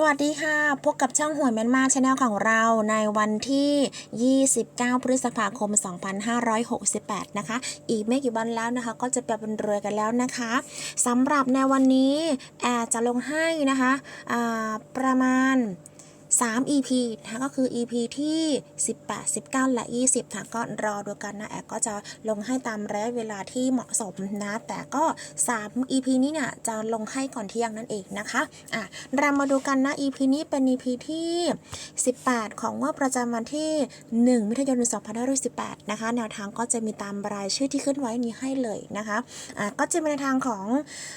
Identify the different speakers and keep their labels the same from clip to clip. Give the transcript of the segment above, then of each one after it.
Speaker 1: สวัสดีค่ะ พบกับช่องหวยแมนมาชาแนลของเราในวันที่ 29 พฤษภาคม 2568 นะคะ อีกไม่กี่วันแล้วนะคะ ก็จะไปเป็นรวยกันแล้วนะคะสำหรับในวันนี้แอดจะลงให้นะคะอ่าประมาณ 3 EP นะคะก็คือ EP ที่ 18 19 และ 20ค่ะก็รอดูกันนะแอดก็จะลงให้ตามระยะเวลาที่เหมาะสมนะ แต่ก็ 3 EP นี้เนี่ยจะลงให้ก่อนเที่ยงนั่นเองนะคะอะเรามาดูกันนะ EP นี้เป็น EP ที่ 18 ของว่าประจำวันที่ 1 มิถุนายน2518นะคะแนวทางก็จะมีตามรายชื่อที่ขึ้นไว้นี้ให้เลยนะคะอะก็จะเป็นแนวทางของ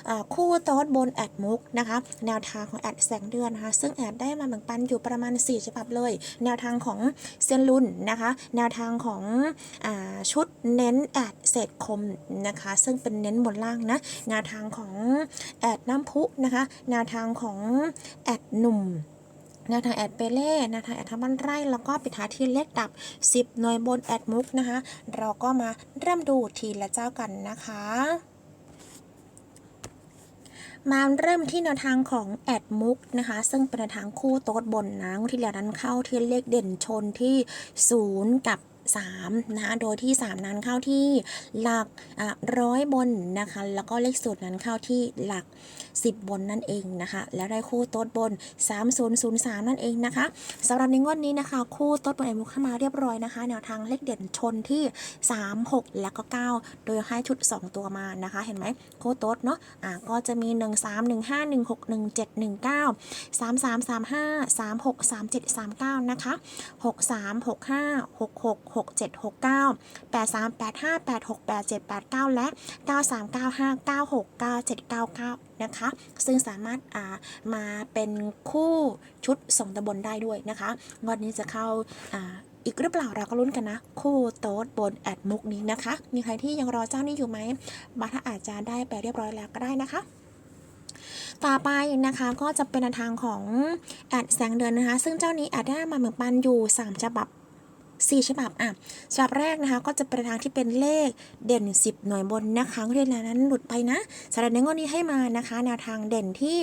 Speaker 1: อคู่โต๊ดบนแอดมุกนะคะแนวทางของแอดแสงเดือนนะคะซึ่งแอดได้มาแบ่งปันอยู่ประมาณ 4 ฉบับเลย แนวทางของเซียนลุนนะคะ แนวทางของอชุดเน้นแอดเศษคมนะคะ ซึ่งเป็นเน้นบนล่างนะ แนวทางของแอดน้ำพุนะคะ แนวทางของแอดหนุ่มแนวทางแอดเปเล่แนวทางแอดทำบ้านไร่ แล้วก็ปิดท้ายที่เลขดับ 10 หน่วยบนแอดมุกนะคะ เราก็มาเริ่มดูทีละเจ้ากันนะคะ มาเริ่มที่แนวทางของแอดมุกนะคะ ซึ่งเป็นแนวทางคู่โต๊ดบนนะที่แล้วนั้นเข้าที่เลขเด่นชนที่ 0 กับ 3นะคะโดยที่ 3 นั้นเข้าที่หลักร้อยบนนะคะแล้วก็เลขสูตรนั้นเข้าที่หลัก 10 บนนั่นเองนะคะแล้วได้คู่โต๊ดบน 3003 นั่นเองนะคะสำหรับในงวดนี้นะคะ คู่โต๊ดบนแอมุกเข้ามาเรียบร้อยนะคะแนวทางเลขเด่นชนที่ 3 6 แล้วก็ 9 โดยให้ชุด 2 ตัวมานะคะ เห็นไหมคู่โต๊ดเนาะอ่าก็จะมี 1 3 1 5 1 6 1 7 1 9 3 3 3 5 3 6 3 7 3 9 นะคะ 6 3 6 5 6 6 6 7 6 9 8 3 8 5 8 6 8 7 8 9 และ 9 3 9 5 9 6 9 7 9 9 นะคะ ซึ่งสามารถามาเป็นคู่ชุดส่งตะบนได้ด้วยนะคะงวดนี้จะเข้าอ,าอีกหรือเปล่าเราก็ลุ้นกันนะ คู่โต๊ดบนแอดมุกนี้นะคะ มีใครที่ยังรอเจ้านี้อยู่ไหมบางท่าอาจจะได้ไปเรียบร้อยแล้วก็ได้นะคะต่อไปนะคะก็จะเป็นทางของแอดแสงเดือนนะคะ ซึ่งเจ้านี้แอดได้มาเหมือนปันอยู่ 3 ฉบับ 4 ฉบับอะฉบับแรกนะคะ ก็จะเป็นทางที่เป็นเลขเด่น 10 หน่วยบนนะคะเรียนนั้นหลุดไปนะสำหรับในงวดนี้ให้มานะคะ แนวทางเด่นที่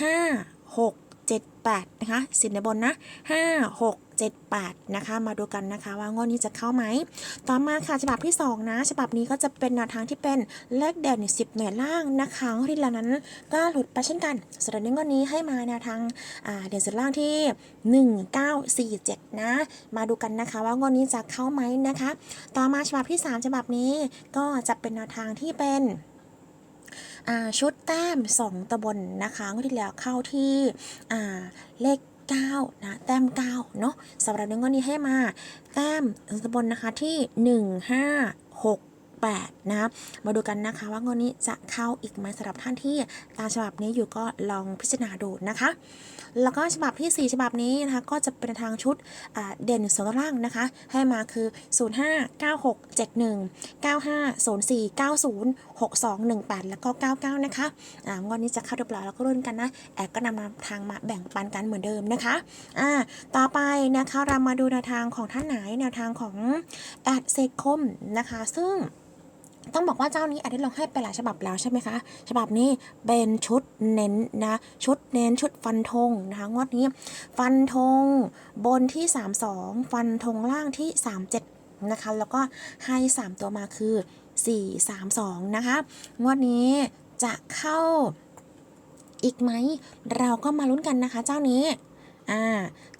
Speaker 1: 5 6 7 8 นะคะสิบในบนนะ 5 6 7 8นะคะ มาดูกันนะคะว่างวดนี้จะเข้าไหม ต่อมาค่ะฉบับที่ 2 นะ ฉบับนี้ก็จะเป็นแนวทางที่เป็นเลขเด่น10 หน่วยล่างนะคะงวดที่แล้วนั้นก็หลุดไปเช่นกันสำหรับในงวดนี้ให้มาแนวทางาเด่นสุดล่างที่ 1947 นะ มาดูกันนะคะว่างวดนี้จะเข้าไหมนะคะ ต่อมาฉบับที่ 3 ฉบับนี้ก็จะเป็นแนวทางที่เป็นชุดแต้ม 2ตะบนนะคะงวดที่แล้วเข้าที่เลข 9นะแต้ม9เนาะสำหรับในงวดนี้ให้มาแต้มตะบนนะคะที่ 1 5 6 8 นะ มาดูกันนะคะว่างวดนี้จะเข้าอีกไหมสำหรับท่านที่ตามฉบับนี้อยู่ก็ลองพิจารณาดูนะคะ แล้วก็ฉบับที่ 4 ฉบับนี้นะคะก็จะเป็นทางชุดเด่นสองตัวล่างนะคะ ให้มาคือ 05 96 71 95 04 90 62 18 แล้วก็ 99 นะคะอ่างวดนี้จะเข้าหรือเปล่าเราก็รุ่นกันนะ แอดก็นำมาทางมาแบ่งปันกันเหมือนเดิมนะคะอ่าต่อไปนะคะเรามาดูแนวทางของท่านไหนแนวทางของแอดเซคมนะคะ ซึ่ง ต้องบอกว่าเจ้านี้อาจได้ลงให้ไปหลายฉบับแล้วใช่ไหมคะ ฉบับนี้เป็นชุดเน้นนะ ชุดเน้นชุดฟันธงนะคะงวดนี้ ฟันธงบนที่ 32 ฟันธงล่างที่ 37 นะคะ แล้วก็ให้ 3 ตัวมาคือ 4 3 2 นะคะ งวดนี้จะเข้าอีกไหม เราก็มาลุ้นกันนะคะเจ้านี้ อ่า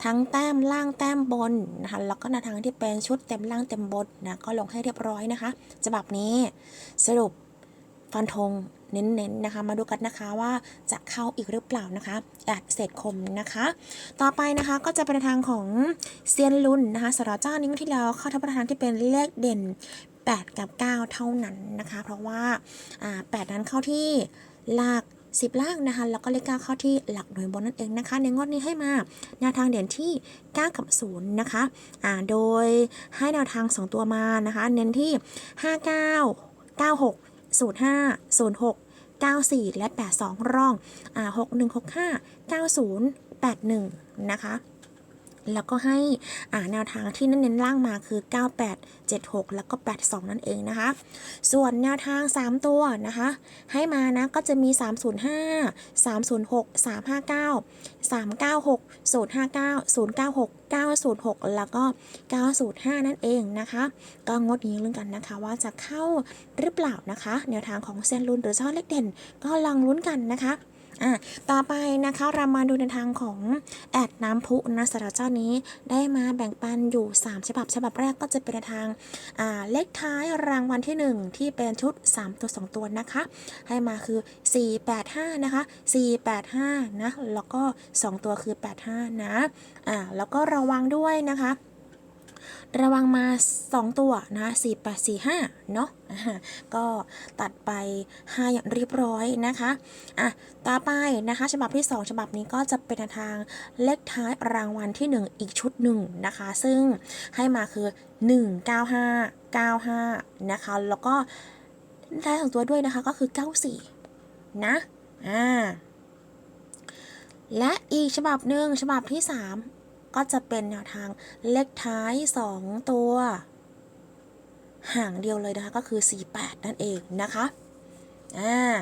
Speaker 1: ทั้งแต้มล่างแต้มบนนะคะแล้วก็นวทางที่เป็นชุดเต็มล่างเต็มบนนะก็ลงให้เรียบร้อยนะคะฉบับนี้สรุปฟันธงเน้นๆนะคะ มาดูกันนะคะว่าจะเข้าอีกหรือเปล่านะคะแอดเศษคมนะคะ ต่อไปนะคะก็จะเป็นทางของเซียนลุนนะคะสำหรับเจ้านี้ที่แล้วเข้าทับทางที่เป็นเลขเด่น 8 กับ 9 เท่านั้นนะคะ เพราะว่าอ่า8นั้นเข้าที่ลัก 10 ล่างนะคะ แล้วก็เลข9เข้าที่หลักหน่วยบนนั่นเองนะคะ ในงวดนี้ให้มาแนวทางเด่นที่ 9 กับ 0 นะคะอ่าโดยให้แนวทาง 2 ตัวมานะคะ เน้นที่ 59 96 05 06 94 และ 82 ร่องอ่า6165 90 81 นะคะ แล้วก็ให้แนวทางที่เน้นๆล่างมาคือ 98 76 แล้วก็ 82 นั่นเองนะคะ ส่วนแนวทาง 3 ตัวนะคะ ให้มานะก็จะมี 305 306 359 396 059 096 906 แล้วก็ 905 นั่นเองนะคะ ก็งดนี้ลุ้นกันนะคะ ว่าจะเข้าหรือเปล่านะคะ แนวทางของเซยนลุนหรือเจ้าเล็กเด่น ก็ลองลุ้นกันนะคะ อะต่อไปนะคะเรามาดูในทางของแอดน้ำพุนะสำหรับเจ้านี้ได้มาแบ่งปันอยู่ 3 ฉบับ ฉบับแรกก็จะเป็นในทางอ่าเลขท้ายรางวัลที่ 1 ที่เป็นชุด 3 ตัว 2 ตัวนะคะ ให้มาคือ 485 นะคะ 485 นะ แล้วก็ 2 ตัวคือ 85 นะอ่าแล้วก็ระวังด้วยนะคะ ระวังมา 2 ตัวนะ4845เนาะก็ตัดไป 5 อย่างเรียบร้อยนะคะอะต่อไปนะคะ ฉบับที่ 2 ฉบับนี้ก็จะเป็นทางเลขท้ายรางวัลที่ 1 อีกชุดหนึ่งนะคะ ซึ่งให้มาคือ 195 95 นะคะ แล้วก็ได้สองตัวด้วยนะคะก็คือ 94 นะอ่าและอีกฉบับหนึ่งฉบับที่ 3 ก็จะเป็นแนวทางเลขท้าย 2 ตัว ห่างเดียวเลยนะคะก็คือ 48 นั่นเองนะคะา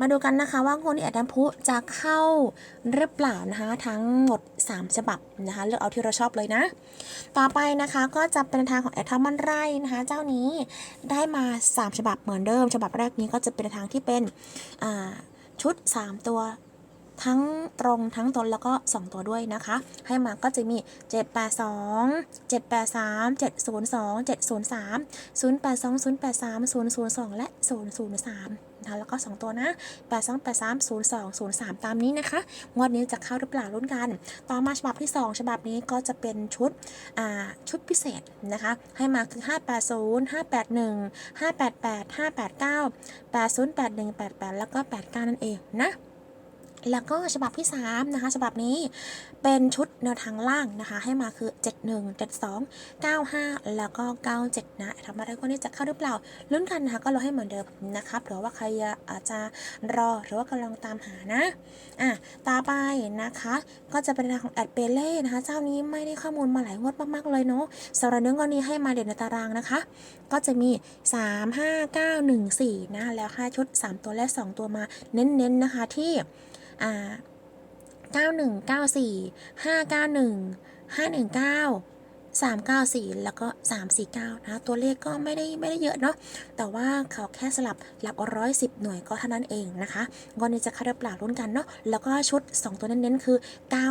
Speaker 1: มาดูกันนะคะว่างวดนี้แอดน้ำพุจะเข้าหรือเปล่านะคะทั้งหมด 3 ฉบับนะคะเลือกเอาที่เราชอบเลยนะ ต่อไปนะคะก็จะเป็นทางของแอดทอมมันไรนะคะเจ้านี้ได้มา 3 ฉบับเหมือนเดิม ฉบับแรกนี้ก็จะเป็นทางที่เป็นชุด 3 ตัว ทั้งตรงทั้งตนแล้วก็ 2 ตัวด้วยนะคะ ให้มาก็จะมี 782 783 702 703 082 083 002 และ 003นะคะแล้วก็ 2 ตัวนะ8283 02 03 ตามนี้นะคะ งวดนี้จะเข้าหรือเปล่ารุ่นกัน ต่อมาฉบับที่ 2 ฉบับนี้ก็จะเป็นชุดชุดพิเศษนะคะ ให้มาคือ 580 581 588 589 80 81 88 แล้วก็ 89 นั่นเองนะ แล้วก็ฉบับที่3นะคะฉบับนี้เป็นชุดแนวทางล่างนะคะ ให้มาคือ 71 72 95 แล้วก็ 97 นะทำอะไรก็นี้จะเข้าหรือเปล่าลุ้นกันนะคะก็รอให้เหมือนเดิมนะคะหรือว่าใครอาจจะรอหรือว่ากำลังตามหานะอะต่อไปนะคะ ก็จะเป็นทางของแอดเปเล่นะคะ เจ้านี้ไม่ได้ข้อมูลมาหลายงวดมากๆเลยเนาะสำหรับเนื้องวดนี้ให้มาเด่นในตารางนะคะ ก็จะมี 3 5 9 1 4นะแล้วค่าชุด 3 ตัวและ 2 ตัวมาเน้นๆนะคะที่ อ่า91 94 591 519 394 แล้วก็ 349 นะ ตัวเลขก็ไม่ได้ไม่ได้เยอะเนาะ แต่ว่าเขาแค่สลับหลักร้อยสิบหน่วยก็เท่านั้นเองนะคะวันนี้จะเข้าดเปล่ารุ่นกันเนาะ แล้วก็ชุด 2 ตัวเน้นๆ คือ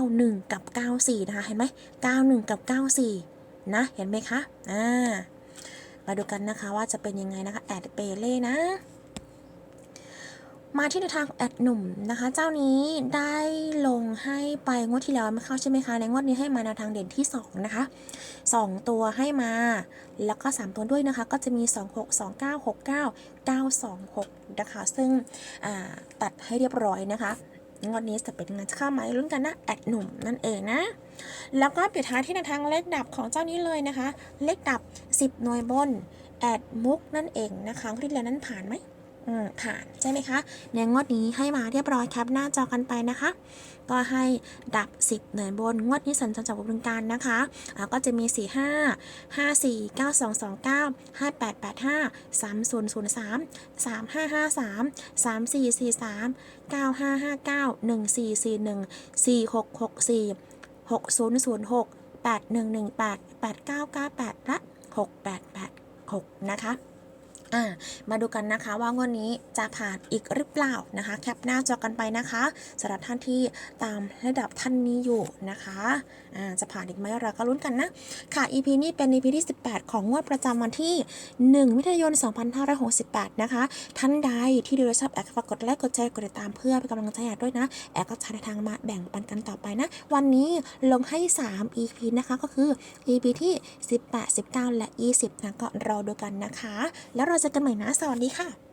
Speaker 1: 91 กับ 94 นะคะ เห็นไหม 91 กับ 94 นะ เห็นไหมคะ อ่า มาดูกันนะคะว่าจะเป็นยังไงนะคะ แอดเปเล่นะ มาที่ในทางแอดหนุ่มนะคะ เจ้านี้ได้ลงให้ไปงวดที่แล้วไม่เข้าใช่ไหมคะ ในงวดนี้ให้มาแนวทางเด่นที่ 2 นะคะ 2 ตัวให้มา แล้วก็ 3 ตัวด้วยนะคะ ก็จะมี 2 6 2 9 6 9 9 2 6 นะคะ ซึ่งตัดให้เรียบร้อยนะคะงวดนี้จะเป็นงานเข้าไหมลุ้นกันนะแอดหนุ่มนั่นเองนะ แล้วก็ปิดท้ายที่ในทางเลขดับของเจ้านี้เลยนะคะ เลขดับ 10 หน่วยบนแอดมุกนั่นเองนะคะที่แล้วนั้นผ่านไหม อืมผ่านใช่ไหมคะในงวดนี้ให้มาเรียบร้อยครับ หน้าจอกันไปนะคะ ก็ให้ดับ 10 เหน่วยบนงวดนี้สัญจรจากบริการนะคะอ่าก็จะมี 4 5 5 4 9 2 2 9 5 8 8 5 3 0 0 3 3 5 5 3 3 4 4 3 9 5 5 9 1 4 4 1 4 6 6 4 6 0 0 6 8 1 1 8 8 9 9 8 และ 6 8 8 6 นะคะ อ่ามาดูกันนะคะว่างวดนี้จะผ่านอีกหรือเปล่านะคะ แคปหน้าจอกันไปนะคะสำหรับท่านที่ตามระดับท่านนี้อยู่นะคะอ่าจะผ่านอีกไหมเราก็ลุ้นกันนะ ค่ะ EP นี้เป็น EP ที่ 18 ของงวดประจำวันที่ 1 มิถุนายน 2568 นะคะ ท่านใดที่ดูแลชอบแอดฝากกดไลค์กดแชร์กดติดตามเพื่อเป็นกำลังใจด้วยนะ แอดก็จะในทางมาแบ่งปันกันต่อไปนะ วันนี้ลงให้ 3 EP นะคะก็คือ EP ที่ 18 19 และ 20นะก็รอดูกันนะคะ แล้วเราเจอกันใหม่นะ สวัสดีค่ะ